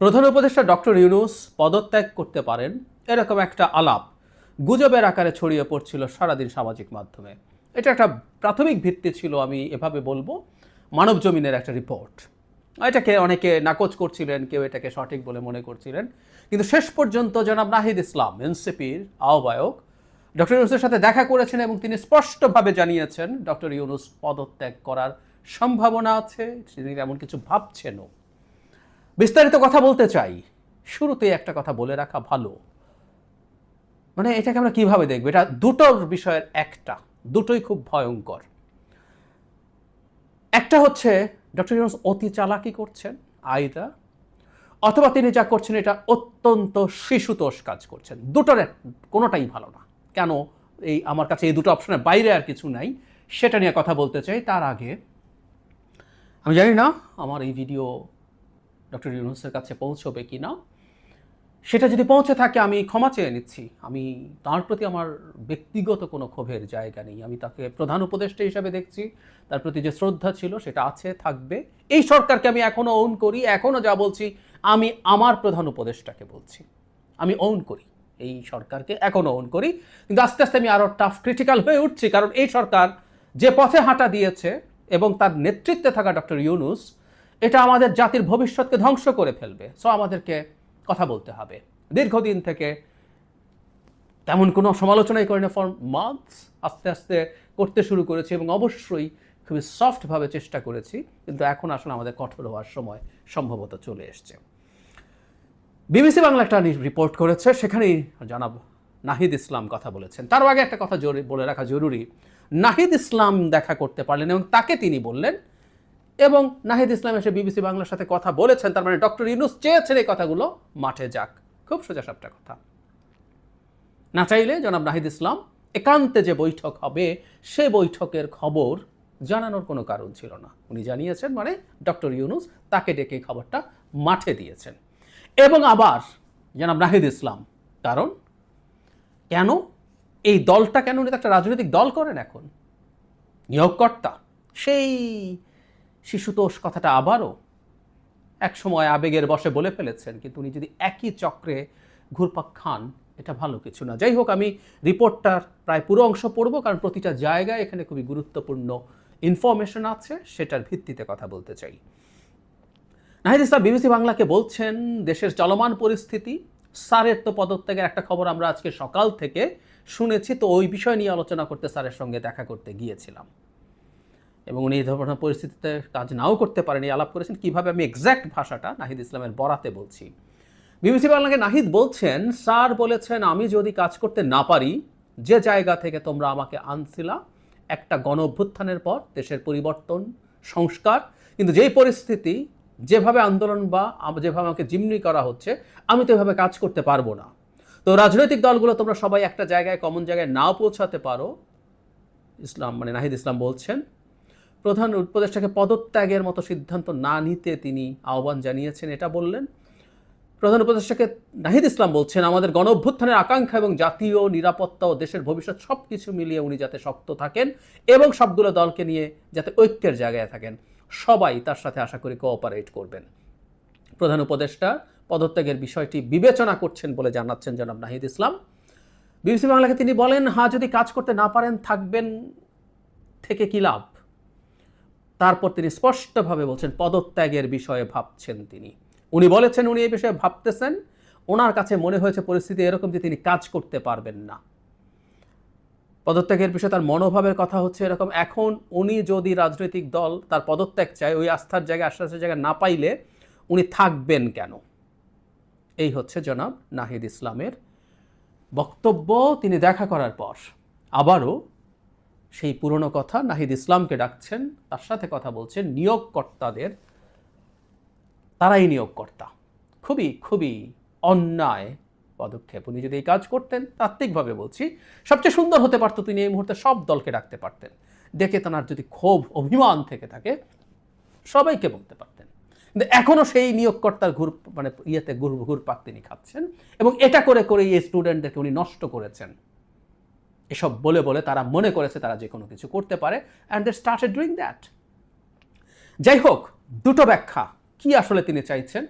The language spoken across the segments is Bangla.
প্রধান উপদেষ্টা ডক্টর ইউনুস পদত্যাগ করতে পারেন, এরকম একটা আলাপ গুজবের আকারে ছড়িয়ে পড়ছিল সারাদিন সামাজিক মাধ্যমে। এটা একটা প্রাথমিক ভিত্তি ছিল, আমি এভাবে বলব। মানব জমিনের একটা রিপোর্ট। এটাকে অনেকে নাকচ করছিলেন, কেউ এটাকে সঠিক বলে মনে করছিলেন। কিন্তু শেষ পর্যন্ত জনাব নাহিদ ইসলাম, এনসিপির আহ্বায়ক, ডক্টর ইউনুসের সাথে দেখা করেছেন এবং তিনি স্পষ্টভাবে জানিয়েছেন, ডক্টর ইউনুস পদত্যাগ করার সম্ভাবনা আছে, তিনি এমন কিছু ভাবছেনও। বিস্তারিত কথা বলতে চাই। শুরুতেই একটা কথা বলে রাখা ভালো। মানে এটাকে আমরা কীভাবে দেখব? এটা দুটোর বিষয়ের একটা। দুটোই খুব ভয়ঙ্কর। একটা হচ্ছে ডক্টর ইউনুস অতি চালাকি করছেন আইদা অথবা তিনি যা করছেন এটা অত্যন্ত শিশুতোষ কাজ করছেন। দুটোর কোনোটাই ভালো না। কেন? এই আমার কাছে এই দুটো অপশনের বাইরে আর কিছু নাই। সেটা নিয়ে কথা বলতে চাই। তার আগে, আমি জানি না, আমার এই ভিডিও ডক্টর ইউনুসের কাছে পৌঁছবে কি না, সেটা যদি পৌঁছে থাকে, আমি ক্ষমা চেয়ে নিচ্ছি। আমি তার প্রতি আমার ব্যক্তিগত কোনো ক্ষোভের জায়গা নেই। আমি তাকে প্রধান উপদেষ্টা হিসাবে দেখছি। তার প্রতি যে শ্রদ্ধা ছিল, সেটা আছে, থাকবে। এই সরকারকে আমি এখনও ওন করি এখনও যা বলছি, আমি আমার প্রধান উপদেষ্টাকে বলছি। আমি ওন করি। এই সরকারকে এখনও ওন করি। কিন্তু আস্তে আস্তে আমি আরও টাফ ক্রিটিক্যাল হয়ে উঠছি, কারণ এই সরকার যে পথে হাঁটা দিয়েছে এবং তার নেতৃত্বে থাকা ডক্টর ইউনুস এটা আমাদের জাতির ভবিষ্যৎকে ধ্বংস করে ফেলবে। সো আমাদেরকে কথা বলতে হবে। দীর্ঘদিন থেকে তেমন কোনো সমালোচনাই করি না ফর মান্থস আস্তে আস্তে করতে শুরু করেছি এবং অবশ্যই খুবই সফটভাবে চেষ্টা করেছি, কিন্তু এখন আসলে আমাদের কঠোর হওয়ার সময় সম্ভবত চলে এসছে। বিবিসি বাংলা একটা রিপোর্ট করেছে, সেখানেই জানাব, নাহিদ ইসলাম কথা বলেছেন। তার আগে একটা কথা বলে রাখা জরুরি, নাহিদ ইসলাম দেখা করতে পারলেন এবং তাকে তিনি বললেন এবং নাহিদ ইসলাম এসে বিবিসি বাংলার সাথে কথা বলেছেন, তার মানে ডক্টর ইউনুস চেয়েছেন এই কথাগুলো মাঠে যাক। খুব সোজা সাপটা কথা। না চাইলে জনাব নাহিদ ইসলাম একান্তে যে বৈঠক হবে, সে বৈঠকের খবর জানানোর কোনো কারণ ছিল না। উনি জানিয়েছেন মানে ডক্টর ইউনুস তাকে ডেকে খবরটা মাঠে দিয়েছেন। এবং আবার জনাব নাহিদ ইসলাম, কারণ কেন এই দলটা কেন উনি একটা রাজনৈতিক দল করেন এখন? নিয়োগকর্তা, সেই শিশুতোষ কথাটা আবারও এক সময় আবেগের বসে বলে ফেলেছেন, কিন্তু উনি যদি একই চক্রে ঘুরপাক খান, এটা ভালো কিছু না। যাই হোক, আমি রিপোর্টটার প্রায় পুরো অংশ পড়ব, কারণ প্রতিটা জায়গায় এখানে খুবই গুরুত্বপূর্ণ ইনফরমেশন আছে, সেটার ভিত্তিতে কথা বলতে চাই। নাহিদ ইসলাম, বিবিসি বাংলাকে বলছেন, দেশের চলমান পরিস্থিতি, স্যারের তো পদত্যাগের একটা খবর আমরা আজকে সকাল থেকে শুনেছি, তো ওই বিষয় নিয়ে আলোচনা করতে স্যারের সঙ্গে দেখা করতে গিয়েছিলাম। এবং উনি এই ধরনের পরিস্থিতিতে কাজ নাও করতে পারেন, আলাপ করেছেন। কীভাবে আমি এক্স্যাক্ট ভাষাটা নাহিদ ইসলামের বরাতে বলছি। বিবিসি বাংলাকে নাহিদ বলছেন, স্যার বলেছেন আমি যদি কাজ করতে না পারি, যে জায়গা থেকে তোমরা আমাকে আনছিলা, একটা গণ অভ্যুত্থানের পর দেশের পরিবর্তন, সংস্কার, কিন্তু যেই পরিস্থিতি, যেভাবে আন্দোলন বা যেভাবে আমাকে জিম্মি করা হচ্ছে, আমি তো এভাবে কাজ করতে পারব না। তো রাজনৈতিক দলগুলো তোমরা সবাই একটা জায়গায় কমন জায়গায় না পৌঁছাতে পারো। ইসলাম মানে নাহিদ ইসলাম বলছেন প্রধান উপদেষ্টাকে পদত্যাগের মতো সিদ্ধান্ত না নিতে তিনি আহ্বান জানিয়েছেন, এটা বললেন। প্রধান উপদেষ্টাকে নাহিদ ইসলাম বলছেন, আমাদের গণ অভ্যুত্থানের আকাঙ্ক্ষা এবং জাতীয় নিরাপত্তা ও দেশের ভবিষ্যৎ সব কিছু মিলিয়ে উনি যাতে শক্ত থাকেন এবং সবগুলো দলকে নিয়ে যাতে ঐক্যের জায়গায় থাকেন, সবাই তার সাথে আশা করি কোঅপারেট করবেন। প্রধান উপদেষ্টা পদত্যাগের বিষয়টি বিবেচনা করছেন বলে জানাচ্ছেন জনাব নাহিদ ইসলাম। বিবিসি বাংলাকে তিনি বলেন হ্যাঁ যদি কাজ করতে না পারেন, থাকবেন, থেকে কি লাভ? তারপর তিনি স্পষ্টভাবে বলছেন, পদত্যাগের বিষয়ে ভাবছেন তিনি। উনি বলেছেন, উনি এই বিষয়ে ভাবতেছেন, ওনার কাছে মনে হয়েছে পরিস্থিতি এরকম যে তিনি কাজ করতে পারবেন না। পদত্যাগের বিষয়ে তার মনোভাবের কথা হচ্ছে এরকম, এখন উনি যদি রাজনৈতিক দল তার পদত্যাগ চায়, ওই আস্থার জায়গায় আশ্বাসের জায়গায় না পাইলে উনি থাকবেন কেন? এই হচ্ছে জনাব নাহিদ ইসলামের বক্তব্য। তিনি দেখা করার পর আবারও সেই পুরনো কথা নাহিদ ইসলামকে ডাকছেন, তার সাথে কথা বলছেন নিয়োগকর্তাদের। তারাই নিয়োগকর্তা। খুবই খুবই অন্যায় পদক্ষেপ উনি যদি এই কাজ করতেন, তাত্ত্বিকভাবে বলছি, সবচেয়ে সুন্দর হতে পারতো তিনি এই মুহূর্তে সব দলকে ডাকতে পারতেন। ডেকে তার যদি ক্ষোভ, অভিমান থেকে থাকে, সবাইকে বলতে পারতেন। কিন্তু এখনও সেই নিয়োগকর্তার ঘুর মানে ইয়েতে ঘুর, ঘুরপাক তিনি খাচ্ছেন এবং এটা করে করে এই স্টুডেন্টদেরকে উনি নষ্ট করেছেন। এসব বলে বলে তারা মনে করেছে তারা যে কোনো কিছু করতে পারে and they started doing that যাই হোক, দুটো ব্যাখ্যা। কি আসলে তিনি চাইছেন?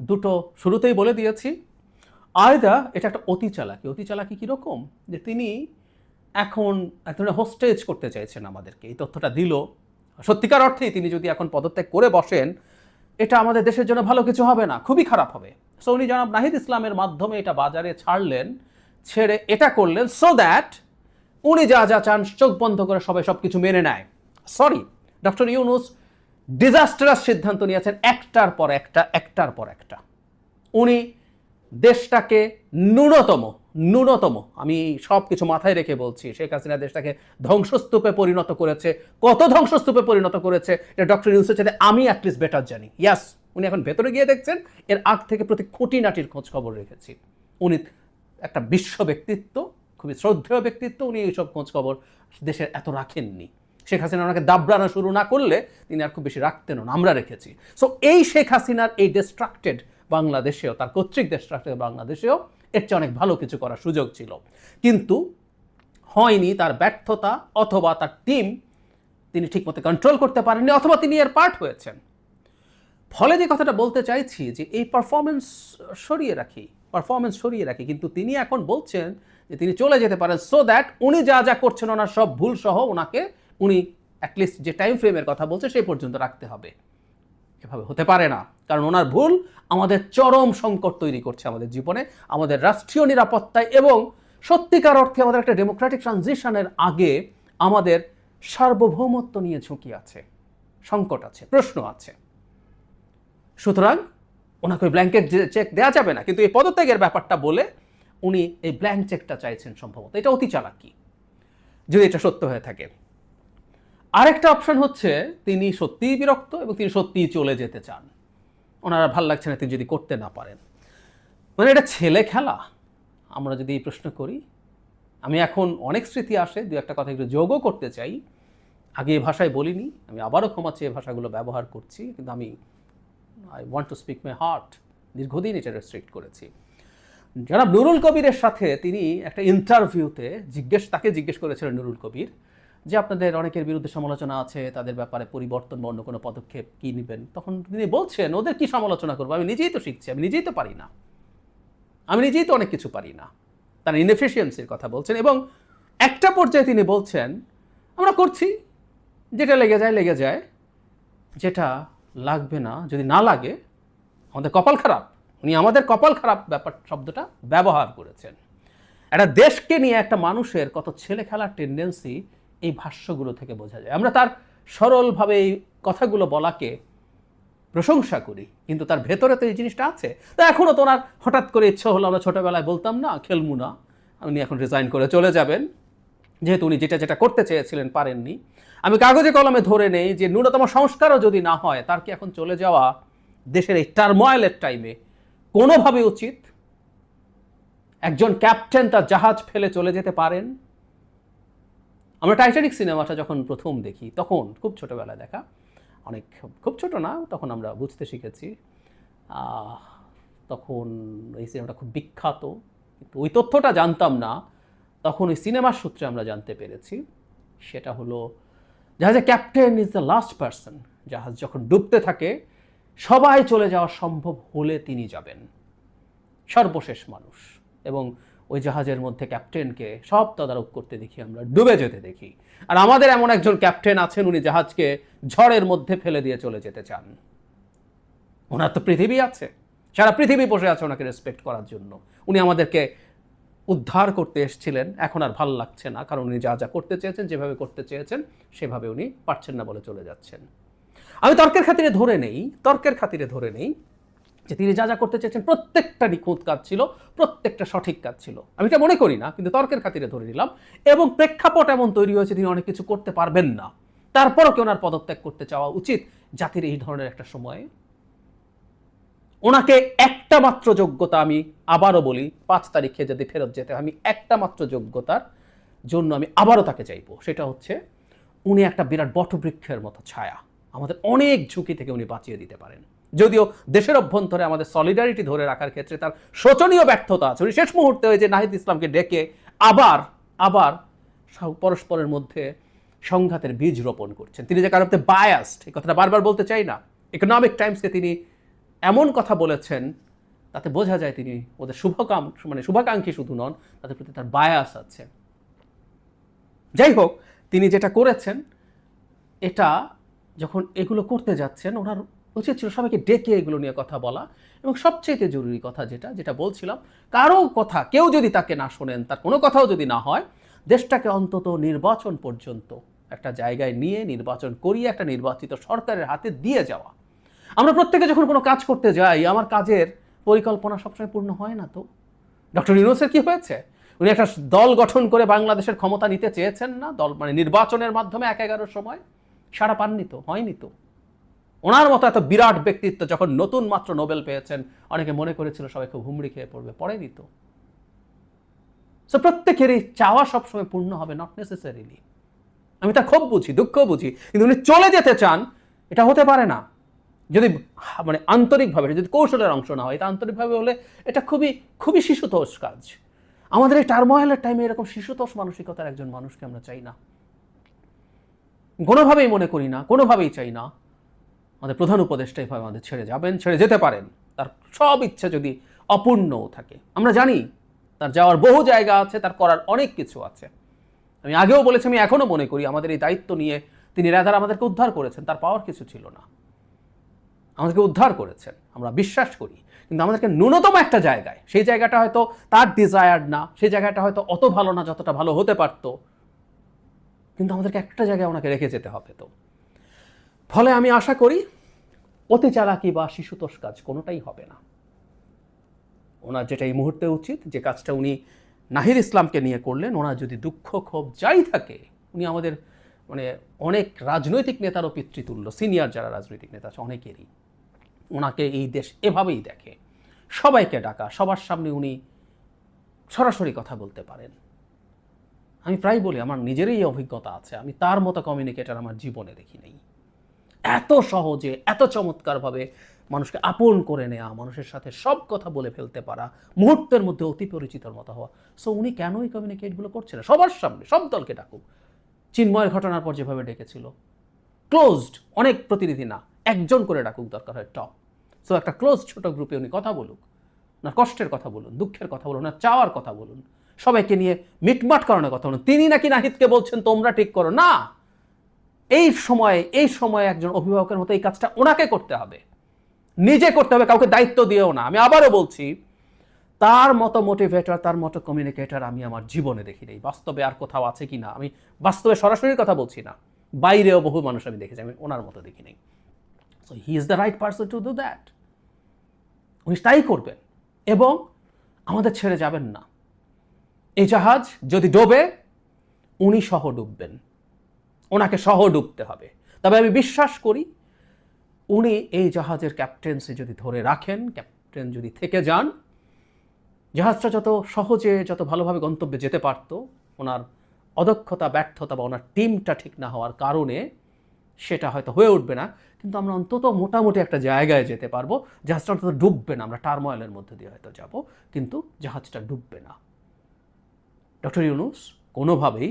দুটো শুরুতেই বলে দিয়েছি। আয়দা, এটা একটা অতি চালাকি। অতি চালাকি কীরকম যে তিনি এখন এক ধরনের হোস্টেজ করতে চাইছেন আমাদেরকে। এই তথ্যটা দিল। সত্যিকার অর্থেই তিনি যদি এখন পদত্যাগ করে বসেন, এটা আমাদের দেশের জন্য ভালো কিছু হবে না, খুবই খারাপ হবে। সো উনি জনাব নাহিদ ইসলামের মাধ্যমে এটা বাজারে ছাড়লেন, ছেড়ে এটা করলেন সো দ্যাট উনি যা যা চান চোখ বন্ধ করে সবাই সব কিছু মেনে নেয়। সরি ডক্টর ইউনুস ডিজাস্টারাস সিদ্ধান্ত নিয়েছেন একটার পর একটা, একটার পর একটা। উনি দেশটাকে ন্যূনতম ন্যূনতম, আমি সব কিছু মাথায় রেখে বলছি, শেখ হাসিনা দেশটাকে ধ্বংসস্তূপে পরিণত করেছে। কত ধ্বংসস্তূপে পরিণত করেছে? এটা ডক্টর ইউনুসের সাথে আমি অ্যাটলিস্ট বেটার জানি। ইয়াস উনি এখন ভেতরে গিয়ে দেখছেন, এর আগ থেকে প্রতি খুঁটিনাটির খোঁজ খবর রেখেছি। উনি একটা বিশ্ব ব্যক্তিত্ব খুবই শ্রদ্ধেয় ব্যক্তিত্ব, উনি এইসব খোঁজ খবর দেশের এত রাখেননি। শেখ হাসিনা ওনাকে দাবড়ানো শুরু না করলে তিনি আর খুব বেশি রাখতেনও না, আমরা রেখেছি। সো এই শেখ হাসিনার এই ডিস্ট্রাক্টেড বাংলাদেশেও, তার কর্তৃক ডিস্ট্রাক্টেড বাংলাদেশেও এর চেয়ে অনেক ভালো কিছু করার সুযোগ ছিল। কিন্তু হয়নি তার ব্যর্থতা অথবা তার টিম তিনি ঠিকমতো কন্ট্রোল করতে পারেননি অথবা তিনি এর পার্ট হয়েছেন। ফলে যে কথাটা বলতে চাইছি যে, এই পারফরমেন্স সরিয়ে রাখি পারফরমেন্স সরিয়ে রাখি, কিন্তু তিনি এখন বলছেন যে তিনি চলে যেতে পারেন সো দ্যাট উনি যা যা করছেন, ওনার সব ভুল সহ ওনাকে উনি অ্যাটলিস্ট যে টাইম ফ্রেমের কথা বলছে, সেই পর্যন্ত রাখতে হবে। এভাবে হতে পারে না, কারণ ওনার ভুল আমাদের চরম সংকট তৈরি করছে আমাদের জীবনে, আমাদের রাষ্ট্রীয় নিরাপত্তায় এবং সত্যিকার অর্থে আমাদের একটা ডেমোক্রেটিক ট্রানজিশনের আগে আমাদের সার্বভৌমত্ব নিয়ে ঝুঁকি আছে, সংকট আছে, প্রশ্ন আছে। সুতরাং ওনাকে ব্ল্যাঙ্কেট চেক দেওয়া যাবে না, কিন্তু এই পদত্যাগের ব্যাপারটা বলে উনি এই ব্ল্যাঙ্ক চেকটা চাইছেন সম্ভবত। এটা অতি চালাকি, যদি এটা সত্য হয়ে থাকে। আরেকটা অপশন হচ্ছে, তিনি সত্যিই বিরক্ত এবং তিনি সত্যিই চলে যেতে চান। ওনারা ভালো লাগছে না, তিনি যদি করতে না পারেন। মানে এটা ছেলে খেলা। আমরা যদি এই প্রশ্ন করি, আমি এখন অনেক স্মৃতি আসে, দু একটা কথা একটু যোগও করতে চাই। আগে এই ভাষায় বলিনি, আমি আবারও ক্ষমা চেয়ে ভাষাগুলো ব্যবহার করছি, কিন্তু আমি I want to speak my heart দীর্ঘদিন এটা রেস্ট্রিক্ট করেছি। জনাব নুরুল কবিরের সাথে তিনি একটা ইন্টারভিউতে জিজ্ঞেস, তাকে জিজ্ঞেস করেছিলেন নুরুল কবির যে আপনাদের অনেকের বিরুদ্ধে সমালোচনা আছে, তাদের ব্যাপারে পরিবর্তন বা অন্য কোনো পদক্ষেপ কী নেবেন? তখন তিনি বলছেন, ওদের কি সমালোচনা করব? আমি নিজেই তো শিখছি, আমি নিজেই তো পারি না। আমি নিজেই তো অনেক কিছু পারি না। তার ইনএফিসিয়েন্সির কথা বলছেন এবং একটা পর্যায়ে তিনি বলছেন, আমরা করছি, যেটা লেগে যায় লেগে যায়। যেটা লাগবে না, যদি না লাগে, আমাদের কপাল খারাপ। উনি আমাদের কপাল খারাপ ব্যাপার শব্দটা ব্যবহার করেছেন। একটা দেশকে নিয়ে একটা মানুষের কত ছেলে খেলার টেন্ডেন্সি এই ভাষ্যগুলো থেকে বোঝা যায়। আমরা তার সরলভাবে এই কথাগুলো বলাকে প্রশংসা করি, কিন্তু তার ভেতরে তো এই জিনিসটা আছে। তো এখনও তো ওনার হঠাৎ করে ইচ্ছা হলো আমরা ছোটোবেলায় বলতাম, না, খেলমু না। উনি এখন রিজাইন করে চলে যাবেন। যেহেতু উনি যেটা যেটা করতে চেয়েছিলেন পারেননি। আমি কাগজে কলমে ধরে নেই যে ন্যূনতম সংস্কারও যদি না হয়, তার কি এখন চলে যাওয়া দেশের এই টার্ময়েলের টাইমে কোনোভাবে উচিত একজন ক্যাপ্টেন তার জাহাজ ফেলে চলে যেতে পারেন? আমরা টাইটানিক সিনেমাটা যখন প্রথম দেখি, তখন, খুব ছোটোবেলায় দেখা, অনেক খুব ছোট না, তখন আমরা বুঝতে শিখেছি তখন এই সিনেমাটা খুব বিখ্যাত, কিন্তু ওই তথ্যটা জানতাম না, তখন ওই সিনেমার সূত্রে আমরা জানতে পেরেছি, সেটা হলো, জাহাজের captain is the last person, জাহাজ যখন ডুবতে থাকে সবাই চলে যাওয়া সম্ভব হলে তিনি যাবেন। সর্বশেষ মানুষ এবং ওই জাহাজের মধ্যে ক্যাপ্টেনকে সব তদারক করতে দেখি, আমরা ডুবে যেতে দেখি। আর আমাদের এমন একজন ক্যাপ্টেন আছেন, উনি জাহাজকে ঝড়ের মধ্যে ফেলে দিয়ে চলে যেতে চান। ওনার তো পৃথিবী আছে। সারা পৃথিবী বসে আছে ওনাকে রেসপেক্ট করার জন্য। উনি আমাদেরকে উদ্ধার করতে এসেছিলেন। এখন আর ভালো লাগছে না, কারণ উনি যা যা করতে চেয়েছেন, যেভাবে করতে চেয়েছেন, সেভাবে উনি পারছেন না বলে চলে যাচ্ছেন। আমি তর্কের খাতিরে ধরে নেই, তর্কের খাতিরে ধরে নেই যে তিনি যা যা করতে চেয়েছেন, প্রত্যেকটা নিখুঁত কাজ ছিল, প্রত্যেকটা সঠিক কাজ ছিল। আমি এটা মনে করি না, কিন্তু তর্কের খাতিরে ধরে নিলাম। এবং প্রেক্ষাপট এমন তৈরি হয়েছে তিনি অনেক কিছু করতে পারবেন না। তারপরও কি ওনার পদত্যাগ করতে চাওয়া উচিত জাতির এই ধরনের একটা সময়ে। ওনাকে একটা মাত্র যোগ্যতা আমি আবারও বলি, পাঁচ তারিখে যদি ফেরত যেতে আমি একটা মাত্র যোগ্যতার জন্য আমি আবারও তাকে চাইব। সেটা হচ্ছে, উনি একটা বিরাট বটবৃক্ষের মতো ছায়া। আমাদের অনেক ঝুঁকি থেকে উনি বাঁচিয়ে দিতে পারেন। যদিও দেশের অভ্যন্তরে আমাদের সলিডারিটি ধরে রাখার ক্ষেত্রে তার শোচনীয় ব্যর্থতা আছে। উনি শেষ মুহূর্তে যে নাহিদ ইসলামকে ডেকে আবার আবার পরস্পরের মধ্যে সংঘাতের বীজ রোপণ করছেন। তিনি যে কারণে বায়াসড এই কথাটা বারবার বলতে চাই না। ইকোনমিক টাইমসকে তিনি এমন কথা বলেছেন, তাতে বোঝা যায় তিনি ওদের শুভকাম মানে শুভাকাঙ্ক্ষী শুধু নন, তাদের প্রতি তার বায়াস আছে। যাই হোক, তিনি যেটা করেছেন, এটা যখন এগুলো করতে যাচ্ছেন, ওনার উচিত ছিল সবাইকে ডেকে এগুলো নিয়ে কথা বলা। এবং সবচেয়ে জরুরি কথা যেটা যেটা বলছিলাম, কারও কথা, কেউ যদি তাকে না শোনেন, তার কোনো কথাও যদি না হয়, দেশটাকে অন্তত নির্বাচন পর্যন্ত একটা জায়গায় নিয়ে নির্বাচন করিয়ে একটা নির্বাচিত সরকারের হাতে দিয়ে যাওয়া। আমরা প্রত্যেকে যখন কোনো কাজ করতে যাই, আমার কাজের পরিকল্পনা সবসময় পূর্ণ হয় না তো। ডক্টর ইউনুসের কি হয়েছে? উনি একটা দল গঠন করে বাংলাদেশের ক্ষমতা নিতে চেয়েছেন না, দল মানে নির্বাচনের মাধ্যমে এক এগারোর সময়। সারা পাননি তো, হয়নি তো। ওনার মতো এত বিরাট ব্যক্তিত্ব যখন নতুন মাত্র নোবেল পেয়েছেন, অনেকে মনে করেছিল সবাই খুব হুমড়ি খেয়ে পড়বে, পড়েনি তো। সো প্রত্যেকেরই চাওয়া সবসময় পূর্ণ হবে নট নেসেসারিলি আমি তা খুব বুঝি দুঃখ বুঝি, কিন্তু উনি চলে যেতে চান, এটা হতে পারে না। যদি মানে আন্তরিকভাবে যদি কৌশলের অংশ না হয়, এটা আন্তরিকভাবে হলে এটা খুবই খুবই শিশুতোষ কাজ। আমাদের এই টার্মোয়েলের টাইমে এরকম শিশুতোষ মানসিকতার একজন মানুষকে আমরা চাই না। কোনোভাবেই মনে করি না, কোনোভাবেই চাই না। আমাদের প্রধান উপদেষ্টা এভাবে আমাদের ছেড়ে যাবেন, ছেড়ে যেতে পারেন। তার সব ইচ্ছা যদি অপূর্ণও থাকে। আমরা জানি তার যাওয়ার বহু জায়গা আছে, তার করার অনেক কিছু আছে। আমি আগেও বলেছি, আমি এখনও মনে করি আমাদের এই দায়িত্ব নিয়ে তিনি রাধার আমাদেরকে উদ্ধার করেছেন, তার পাওয়ার কিছু ছিল না। আমাদেরকে উদ্ধার করেছেন, আমরা বিশ্বাস করি। কিন্তু আমাদেরকে ন্যূনতম একটা জায়গায়, সেই জায়গাটা হয়তো তার ডিজায়ার না, সেই জায়গাটা হয়তো অত ভালো না, যতটা ভালো হতে পারতো। কিন্তু আমাদেরকে একটা জায়গায় ওনাকে রেখে যেতে হবে তো। ফলে আমি আশা করি অতি চালাকি বা শিশুতোষ কাজ কোনোটাই হবে না। ওনার যেটা এই মুহূর্তে উচিত, যে কাজটা উনি নাহির ইসলামকে নিয়ে করলেন, ওনার যদি দুঃখ, ক্ষোভ যাই থাকে, উনি আমাদের মানে অনেক রাজনৈতিক নেতারও পিতৃতুল্য, সিনিয়র যারা রাজনৈতিক নেতা আছে, অনেকেরই। ওনাকে এই দেশ এভাবেই দেখে। সবাইকে ডাকা, সবার সামনে উনি সরাসরি কথা বলতে পারেন। আমি প্রায় বলি, আমার নিজেরই অভিজ্ঞতা আছে। আমি তার মতো কমিউনিকেটার আমার জীবনে দেখি নেই। এত সহজে, এত চমৎকারভাবে মানুষকে আপন করে নেওয়া মানুষের সাথে সব কথা বলে ফেলতে পারা, মুহূর্তের মধ্যে অতি পরিচিতর মতো হওয়া। সো উনি কেন এই কমিউনিকেটগুলো করছেন সবার সামনে, সব দলকে ডাকুক। চিন্ময়ের ঘটনার পর যেভাবে ডেকেছিল। ক্লোজড অনেক প্রতিনিধি না, একজন করে ডাকুক দরকার হয় টপ সো একটা ক্লোজ ছোট গ্রুপে উনি কথা বলুক। না, কষ্টের কথা বলুন, দুঃখের কথা বলুন, না, চাওয়ার কথা বলুন। সবাইকে নিয়ে মিটমাট করানোর কথা বলুন। তিনি নাকি নাহিদকে বলছেন, তোমরা ঠিক করো। না। এই সময়ে এই সময়ে একজন অভিভাবকের মতো এই কাজটা ওনাকে করতে হবে। নিজে করতে হবে, কাউকে দায়িত্ব দিয়েও না। আমি আবারও বলছি, তার মতো মোটিভেটর তার মতো কমিউনিকেটর আমি আমার জীবনে দেখি নেই। বাস্তবে আর কোথাও আছে কি না? আমি বাস্তবে সরাসরি কথা বলছি না। বাইরেও বহু মানুষ আমি দেখেছি, আমি ওনার মতো দেখি নেই। So he is the right person to do that উনি তাই করবেন। এবং আমাদের ছেড়ে যাবেন না। এই জাহাজ যদি ডোবে, উনি সহ ডুববেন। ওনাকে সহ ডুবতে হবে। তবে আমি বিশ্বাস করি, উনি এই জাহাজের ক্যাপ্টেন্সি যদি ধরে রাখেন, ক্যাপ্টেন যদি থেকে যান, জাহাজটা যত সহজে, যত ভালোভাবে গন্তব্যে যেতে পারতো, ওনার অদক্ষতা, ব্যর্থতা বা ওনার টিমটা ঠিক না হওয়ার কারণে সেটা হয়তো হয়ে উঠবে না। কিন্তু আমরা অন্তত মোটামুটি একটা জায়গায় যেতে পারব। জাহাজটা অন্তত ডুববে না, আমরা টার্ময়েলের মধ্যে দিয়ে হয়তো যাব, কিন্তু জাহাজটা ডুববে না। ডক্টর ইউনুস কোনোভাবেই